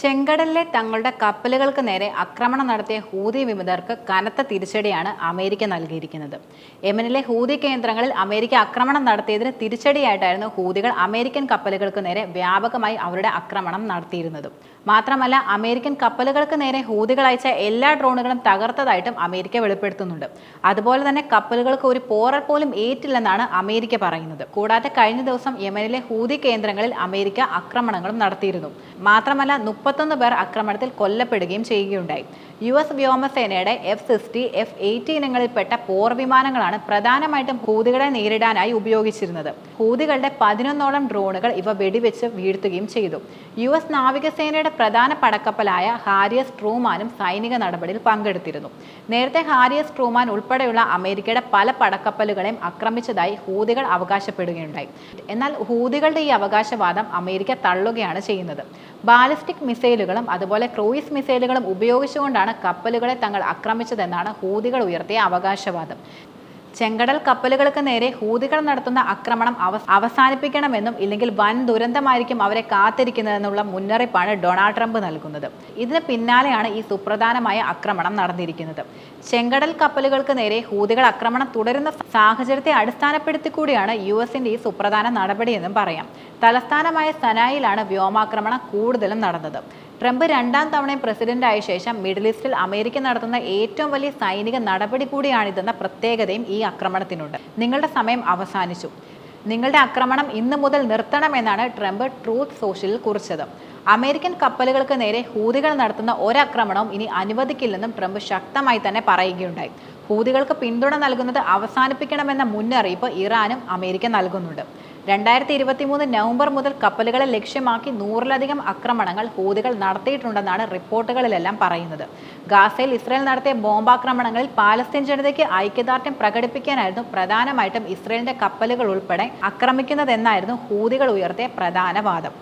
ചെങ്കടലിലെ തങ്ങളുടെ കപ്പലുകൾക്ക് നേരെ ആക്രമണം നടത്തിയ ഹൂതി വിമതർക്ക് കനത്ത തിരിച്ചടിയാണ് അമേരിക്ക നൽകിയിരിക്കുന്നത്. യമനിലെ ഹൂതി കേന്ദ്രങ്ങളിൽ അമേരിക്ക ആക്രമണം നടത്തിയതിന് തിരിച്ചടിയായിട്ടായിരുന്നു ഹൂതികൾ അമേരിക്കൻ കപ്പലുകൾക്ക് നേരെ വ്യാപകമായി അവരുടെ ആക്രമണം നടത്തിയിരുന്നത്. മാത്രമല്ല അമേരിക്കൻ കപ്പലുകൾക്ക് നേരെ ഹൂതികൾ അയച്ച എല്ലാ ഡ്രോണുകളും തകർത്തതായിട്ടും അമേരിക്ക വെളിപ്പെടുത്തുന്നുണ്ട്. അതുപോലെ തന്നെ കപ്പലുകൾക്ക് ഒരു പോറൽ പോലും ഏറ്റില്ലെന്നാണ് അമേരിക്ക പറയുന്നത്. കൂടാതെ കഴിഞ്ഞ ദിവസം യമനിലെ ഹൂതി കേന്ദ്രങ്ങളിൽ അമേരിക്ക ആക്രമണങ്ങളും നടത്തിയിരുന്നു. മാത്രമല്ല മുപ്പത്തൊന്ന് പേർ ആക്രമണത്തിൽ കൊല്ലപ്പെടുകയും ചെയ്യുകയുണ്ടായി. യു എസ് വ്യോമസേനയുടെ എഫ് സിക്സ്റ്റി എഫ് എയ്റ്റി ഇനങ്ങളിൽപ്പെട്ട പോർ വിമാനങ്ങളാണ് പ്രധാനമായിട്ടും ഹൂതികളെ നേരിടാനായി ഉപയോഗിച്ചിരുന്നത്. ഹൂതികളുടെ പതിനൊന്നോളം ഡ്രോണുകൾ ഇവ വെടിവെച്ച് വീഴ്ത്തുകയും ചെയ്തു. യു എസ് നാവികസേനയുടെ പ്രധാന പടക്കപ്പലായ ഹാരിയസ് ട്രൂമാനും സൈനിക നടപടിയിൽ പങ്കെടുത്തിരുന്നു. നേരത്തെ ഹാരിയസ് ട്രൂമാൻ ഉൾപ്പെടെയുള്ള അമേരിക്കയുടെ പല പടക്കപ്പലുകളെയും ആക്രമിച്ചതായി ഹൂതികൾ അവകാശപ്പെടുകയുണ്ടായി. എന്നാൽ ഹൂതികളുടെ ഈ അവകാശവാദം അമേരിക്ക തള്ളുകയാണ് ചെയ്യുന്നത്. ബാലിസ്റ്റിക് മിസൈലുകളും അതുപോലെ ക്രൂയിസ് മിസൈലുകളും ഉപയോഗിച്ചുകൊണ്ടാണ് കപ്പലുകളെ തങ്ങൾ ആക്രമിച്ചതെന്നാണ് ഹൂതികൾ ഉയർത്തിയ അവകാശവാദം. ചെങ്കടൽ കപ്പലുകൾക്ക് നേരെ ഹൂതികൾ നടത്തുന്ന ആക്രമണം അവസാനിപ്പിക്കണമെന്നും ഇല്ലെങ്കിൽ വൻ ദുരന്തമായിരിക്കും അവരെ കാത്തിരിക്കുന്നതെന്നുള്ള മുന്നറിയിപ്പാണ് ഡൊണാൾഡ് ട്രംപ് നൽകുന്നത്. ഇതിന് പിന്നാലെയാണ് ഈ സുപ്രധാനമായ ആക്രമണം നടന്നിരിക്കുന്നത്. ചെങ്കടൽ കപ്പലുകൾക്ക് നേരെ ഹൂതികൾ ആക്രമണം തുടരുന്ന സാഹചര്യത്തെ അടിസ്ഥാനപ്പെടുത്തി കൂടിയാണ് യു എസിന്റെ ഈ സുപ്രധാന നടപടിയെന്നും പറയാം. തലസ്ഥാനമായ സനായിലാണ് വ്യോമാക്രമണം കൂടുതലും നടന്നത്. ട്രംപ് രണ്ടാം തവണയും പ്രസിഡന്റ് ആയ ശേഷം മിഡിൽ ഈസ്റ്റിൽ അമേരിക്ക നടത്തുന്ന ഏറ്റവും വലിയ സൈനിക നടപടി കൂടിയാണിതെന്ന പ്രത്യേകതയും ഈ ആക്രമണത്തിനുണ്ട്. നിങ്ങളുടെ സമയം അവസാനിച്ചു. നിങ്ങളുടെ ആക്രമണം ഇന്നു മുതൽ നിർത്തണമെന്നാണ് ട്രംപ് ട്രൂത്ത് സോഷ്യലിൽ കുറിച്ചത്. അമേരിക്കൻ കപ്പലുകൾക്ക് നേരെ ഹൂതികൾ നടത്തുന്ന ഒരാക്രമണവും ഇനി അനുവദിക്കില്ലെന്നും ട്രംപ് ശക്തമായി തന്നെ പറയുകയുണ്ടായി. ഹൂതികൾക്ക് പിന്തുണ നൽകുന്നത് അവസാനിപ്പിക്കണമെന്ന മുന്നറിയിപ്പ് ഇറാനും അമേരിക്ക നൽകുന്നുണ്ട്. രണ്ടായിരത്തി ഇരുപത്തി മൂന്ന് നവംബർ മുതൽ കപ്പലുകളെ ലക്ഷ്യമാക്കി നൂറിലധികം ആക്രമണങ്ങൾ ഹൂതികൾ നടത്തിയിട്ടുണ്ടെന്നാണ് റിപ്പോർട്ടുകളിലെല്ലാം പറയുന്നത്. ഗാസയിൽ ഇസ്രായേൽ നടത്തിയ ബോംബാക്രമണങ്ങളിൽ പാലസ്തീൻ ജനതയ്ക്ക് ഐക്യദാർഢ്യം പ്രകടിപ്പിക്കാനായിരുന്നു പ്രധാനമായിട്ടും ഇസ്രായേലിന്റെ കപ്പലുകൾ ഉൾപ്പെടെ ആക്രമിക്കുന്നതെന്നായിരുന്നു ഹൂതികൾ ഉയർത്തിയ പ്രധാന വാദം.